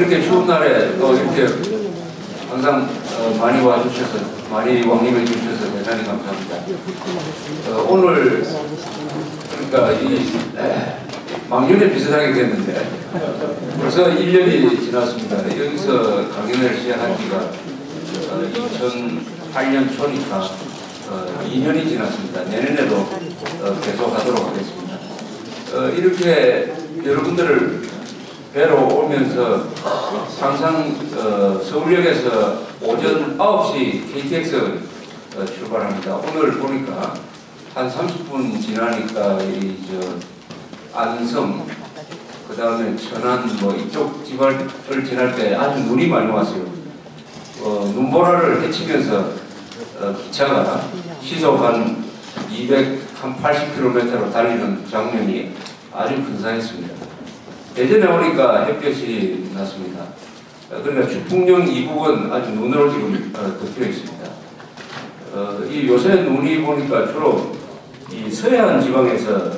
이렇게 추운 날에 또 이렇게 항상 어, 많이 와주셔서 많이 왕림해 주셔서 대단히 감사합니다. 어, 오늘 그러니까 이 에, 막년에 비슷하게 됐는데 벌써 1년이 지났습니다. 여기서 강연을 시작한 지가 어, 2008년 초니까 어, 2년이 지났습니다. 내년에도 어, 계속 하도록 하겠습니다. 어, 이렇게 여러분들을 뵈러 오면서 항상 어, 서울역에서 오전 9시 KTX 어, 출발합니다. 오늘 보니까 한 30분 지나니까 이 저 안성 그 다음에 천안 뭐 이쪽 지발을 지날 때 아주 눈이 많이 왔어요. 어, 눈보라를 헤치면서 어, 기차가 시속 한 200, 한 80km로 달리는 장면이 아주 근사했습니다. 대전에 오니까 햇볕이 났습니다. 어, 그러니까 주풍령 이 부분 아주 눈으로 지금 어, 덮여 있습니다. 어, 이 요새 눈이 보니까 주로 이 서해안 지방에서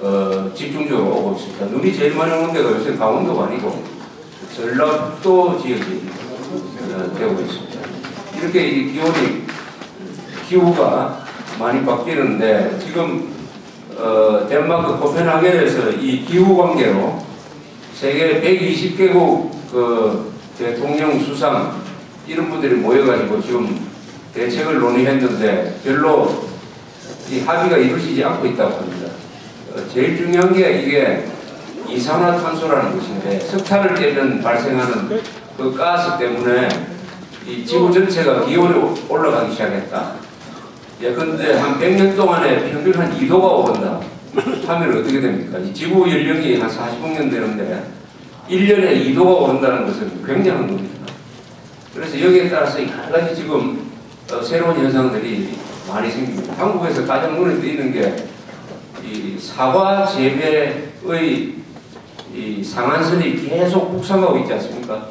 어, 집중적으로 오고 있습니다. 눈이 제일 많이 오는 데가 요새 강원도가 아니고 전라북도 지역이 어, 되고 있습니다. 이렇게 이 기온이 기후가 많이 바뀌는데 지금 어, 덴마크 코펜하겐에서 이 기후 관계로 세계 120개국 그 대통령 수상 이런 분들이 모여가지고 지금 대책을 논의했는데 별로 이 합의가 이루어지지 않고 있다고 합니다. 어, 제일 중요한 게 이게 이산화탄소라는 것인데 석탄을 떼면 발생하는 그 가스 때문에 이 지구 전체가 기온이 올라가기 시작했다. 예컨대 한 100년 동안에 평균 한 2도가 오른다. 하면 어떻게 됩니까? 이 지구 연령이 한 40억 되는데 1년에 2도가 오른다는 것은 굉장한 겁니다. 그래서 여기에 따라서 여러 가지 지금 어, 새로운 현상들이 많이 생깁니다. 한국에서 가장 눈에 띄는 게 이 사과 재배의 이 상한선이 계속 북상하고 있지 않습니까?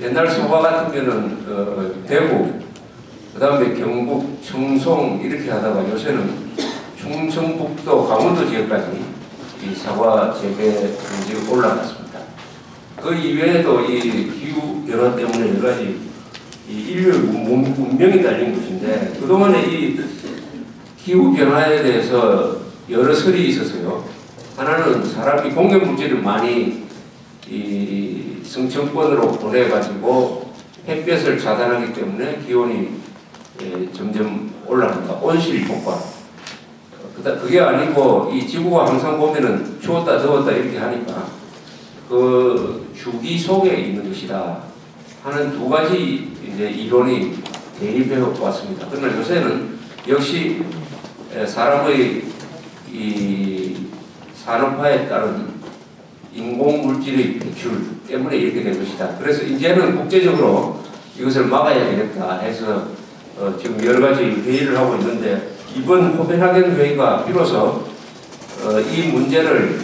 옛날 사과 같으면은 어, 대구, 그 다음에 경북, 청송 이렇게 하다가 요새는 충청북도, 강원도 지역까지 이 사과 재배 경지가 올라갔습니다. 그 이외에도 이 기후 변화 때문에 여러 가지 이 인류의 문- 문명이 달린 것인데 그동안에 이 기후 변화에 대해서 여러 설이 있었어요. 하나는 사람이 공격 물질을 많이 이 성층권으로 보내가지고 햇볕을 차단하기 때문에 기온이 예, 점점 올라간다. 온실 효과. 어, 그다 그게 아니고 이 지구가 항상 보면은 추웠다 더웠다 이렇게 하니까 그 주기 속에 있는 것이다 하는 두 가지 이제 이론이 대립해 왔습니다. 그러나 요새는 역시 에, 사람의 이 산업화에 따른 인공 물질의 배출 때문에 이렇게 된 것이다. 그래서 이제는 국제적으로 이것을 막아야 되겠다 해서 어, 지금 여러 가지 회의를 하고 있는데 이번 코펜하겐 회의가 비로소 어, 이 문제를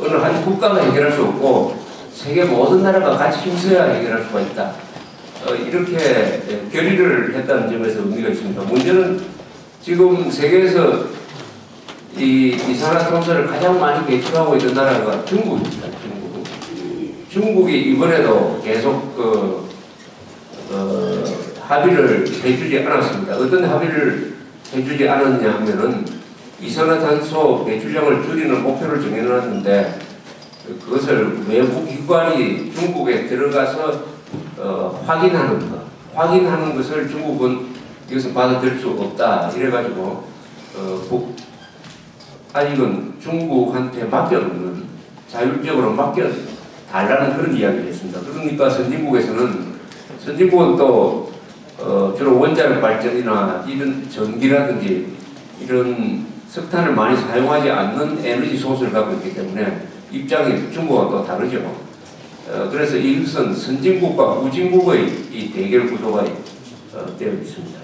어느 한 국가가 해결할 수 없고 세계 모든 나라가 같이 힘써야 해결할 수가 있다. 어, 이렇게 예, 결의를 했다는 점에서 의미가 있습니다. 문제는 지금 세계에서 이 이산화탄소를 가장 많이 배출하고 있는 나라가 중국입니다. 중국. 중국이 이번에도 계속 그 어, 합의를 해주지 않았습니다. 어떤 합의를 해주지 않았냐 하면은 이산화탄소 배출량을 줄이는 목표를 정해놨는데 그것을 외부 기관이 중국에 들어가서 어, 확인하는 것, 확인하는 것을 중국은 이것을 받아들일 수 없다. 이래가지고 어, 국- 아직은 중국한테 맡겨놓는 자율적으로 맡겨 달라는 그런 이야기를 했습니다. 그러니까 선진국에서는 선진국은 또 어, 주로 원자력 발전이나 이런 전기라든지 이런 석탄을 많이 사용하지 않는 에너지 소스를 갖고 있기 때문에 입장이 중국과 또 다르죠. 어, 그래서 이것은 선진국과 후진국의 이 대결 구도가 어, 되어 있습니다.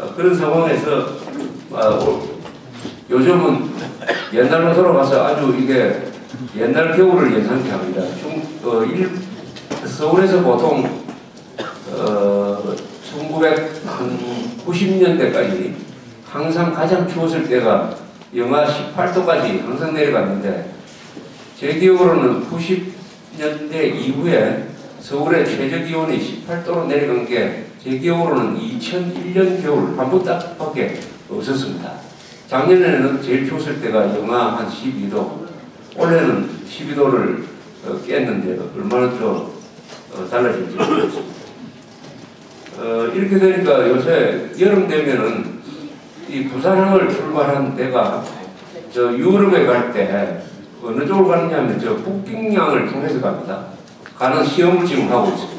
어, 그런 상황에서 어, 오- 요즘은 옛날로 돌아가서 아주 이게 옛날 겨울을 연상케 합니다. 중, 어, 일, 서울에서 보통 어, 1990년대까지 항상 가장 추웠을 때가 영하 18도까지 항상 내려갔는데 제 기억으로는 2010년대 이후에 서울의 최저 기온이 18도로 내려간 게 제 기억으로는 2001년 겨울 한 번밖에 없었습니다. 작년에는 제일 추웠을 때가 영하 한 12도, 올해는 12도를 어, 깼는데 얼마나 더 어, 달라질지 모르겠습니다. 어, 이렇게 되니까 요새 여름 되면은 이 부산항을 출발한 데가 저 유럽에 갈 때 어느 쪽으로 가느냐면 저 북경량을 통해서 갑니다. 가는 시험을 지금 하고 있습니다.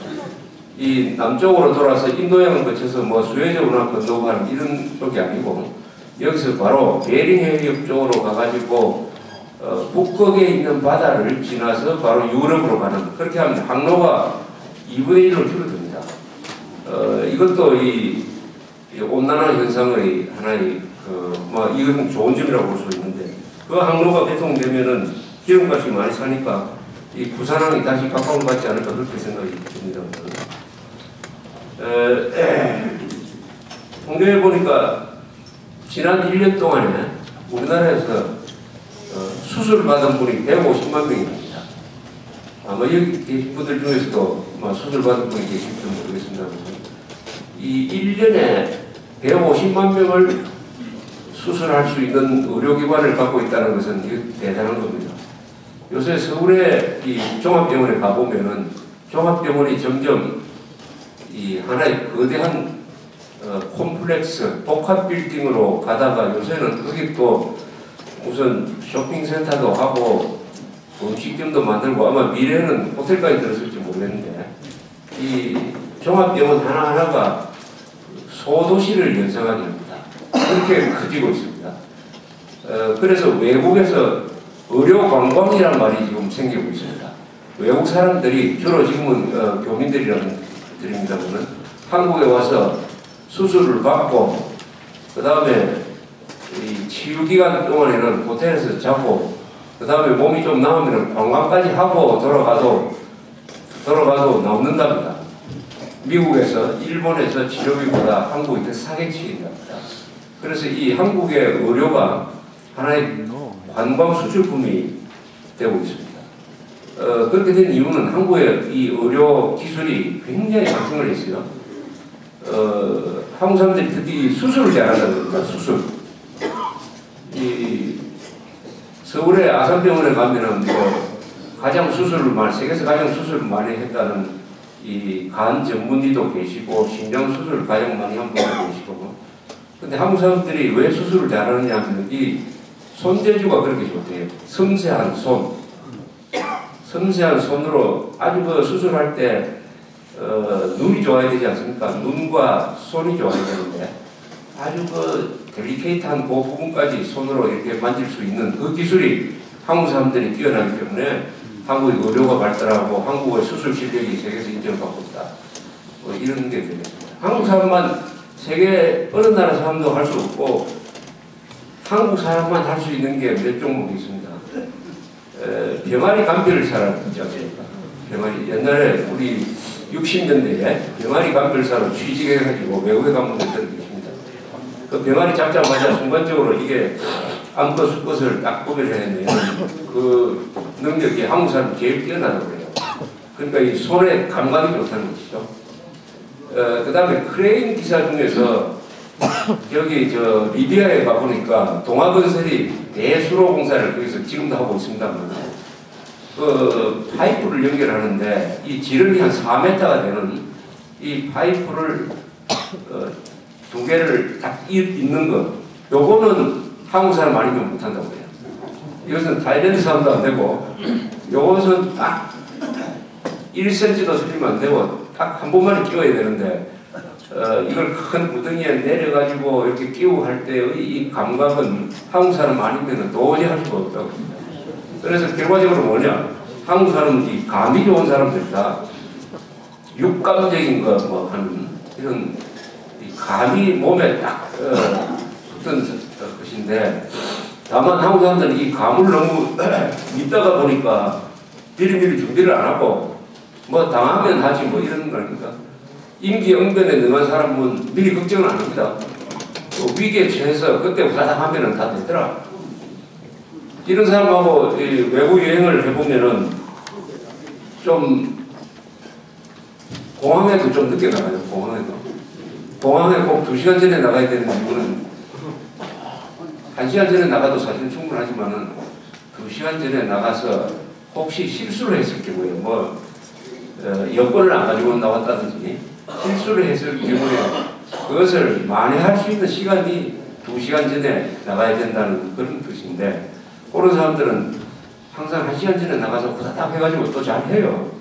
이 남쪽으로 돌아서 인도양을 거쳐서 뭐 운하 건너고 가는 이런 쪽이 아니고 여기서 바로 베링 해협 쪽으로 가가지고 어, 북극에 있는 바다를 지나서 바로 유럽으로 가는 그렇게 하면 항로가 2분의 1로 줄어듭니다. 어, 이것도 이, 이 온난화 현상의 하나의 그뭐 이건 좋은 점이라고 볼 수 있는데 그 항로가 개통되면은 기름값이 많이 사니까 이 부산항이 다시 각광을 받지 않을까 그렇게 생각이 듭니다. 에, 통계해 보니까 지난 1년 동안에 우리나라에서 어, 수술 받은 분이 150만 명입니다. 아마 여기 계신 분들 중에서도 뭐 수술 받은 분이 계실지 모르겠습니다만 이 1년에 150만 명을 수술할 수 있는 의료기관을 갖고 있다는 것은 대단한 겁니다. 요새 서울의 이 종합병원에 가보면은 종합병원이 점점 이 하나의 거대한 어, 콤플렉스, 복합 빌딩으로 가다가 요새는 거기 또 무슨 쇼핑센터도 하고 음식점도 만들고 아마 미래는 호텔까지 들었을지 모르겠는데 이 종합병원 하나하나가 소도시를 연상하게 합니다. 그렇게 커지고 있습니다. 어, 그래서 외국에서 의료 관광이란 말이 지금 생기고 있습니다. 외국 사람들이 주로 지금은 어, 교민들이라는 드립니다면은 한국에 와서 수술을 받고 그 다음에 이 치유 기간 동안에는 호텔에서 자고 그 다음에 몸이 좀 나으면 관광까지 하고 돌아가도 돌아가도 남는답니다. 미국에서 일본에서 치료비보다 한국이 더 싸게 치인답니다. 그래서 이 한국의 의료가 하나의 관광 수출품이 되고 있습니다. 어, 그렇게 된 이유는 한국의 이 의료 기술이 굉장히 상승을 했어요. 어, 한국 사람들이 특히 수술을 잘한다는 겁니다. 수술. 이 서울의 아산병원에 가면은 뭐 가장 수술을 많이 세계에서 가장 수술을 많이 했다는 이 간 전문의도 계시고 수술을 가장 많이 한 분도 계시고 근데 한국 사람들이 왜 수술을 잘하느냐 하면 이 손재주가 그렇게 좋대요. 섬세한 손. 섬세한 손으로 아주 그 수술할 때 어, 눈이 좋아야 되지 않습니까? 눈과 손이 좋아야 되는데 아주 그 델리케이트한 그 부분까지 손으로 이렇게 만질 수 있는 그 기술이 한국 사람들이 뛰어나기 때문에 한국의 의료가 발달하고 한국의 수술 실력이 세계에서 인정받고 있다. 뭐 이런 게 되겠습니다. 한국 사람만 세계 어느 나라 사람도 할 수 없고 한국 사람만 할 수 있는 게 몇 종목이 있습니다. 에, 병아리 감별을 잘하지 않습니까? 병아리 옛날에 우리 60년대에 병아리 감별사로 취직해가지고 외국에 간 분들 계십니다. 그 병아리 잡자마자 순간적으로 이게 암컷 수컷을 딱 구별해내는 그 능력이 한국 사람 제일 뛰어나다고 그래요. 그러니까 이 손에 감각이 좋다는 것이죠. 어, 그 다음에 크레인 기사 중에서 여기 저 리비아에 가보니까 동아건설이 대수로 공사를 거기서 지금도 하고 있습니다만 그 파이프를 연결하는데 이 지름이 한 4m가 되는 이 파이프를 어, 두 개를 딱 있는 거 요거는 한국 사람 아니면 못한다고 해요. 이것은 타일랜드 사람도 안 되고 요것은 딱 1cm도 틀리면 안 되고 딱 한 번만에 끼워야 되는데 어, 이걸 큰 구덩이에 내려가지고 이렇게 끼우고 할 때의 이 감각은 한국 사람 아니면 도저히 할 수가 없다고. 그래서 결과적으로 뭐냐? 한국 사람은 이 감이 좋은 사람들이다. 육감적인 거 뭐 하는 이런 이 감이 몸에 딱 어, 붙은 것인데 다만 한국 사람들은 이 감을 너무 믿다가 보니까 미리미리 준비를 안 하고 뭐 당하면 하지 뭐 이런 거니까 임기응변에 능한 사람은 미리 걱정을 안 합니다. 위기에 처해서 그때 후다닥 하면은 다 되더라. 이런 사람하고 외국 여행을 해보면은 좀 공항에도 좀 늦게 나가요. 공항에도. 공항에 꼭 두 시간 전에 나가야 되는 이유는 한 시간 전에 나가도 사실 충분하지만은 두 시간 전에 나가서 혹시 실수를 했을 경우에 뭐 어, 여권을 안 가지고 나왔다든지 실수를 했을 경우에 그것을 만회할 수 있는 시간이 두 시간 전에 나가야 된다는 그런 뜻인데 그런 사람들은 항상 한 시간 전에 나가서 후다닥 해가지고 또 잘 해요.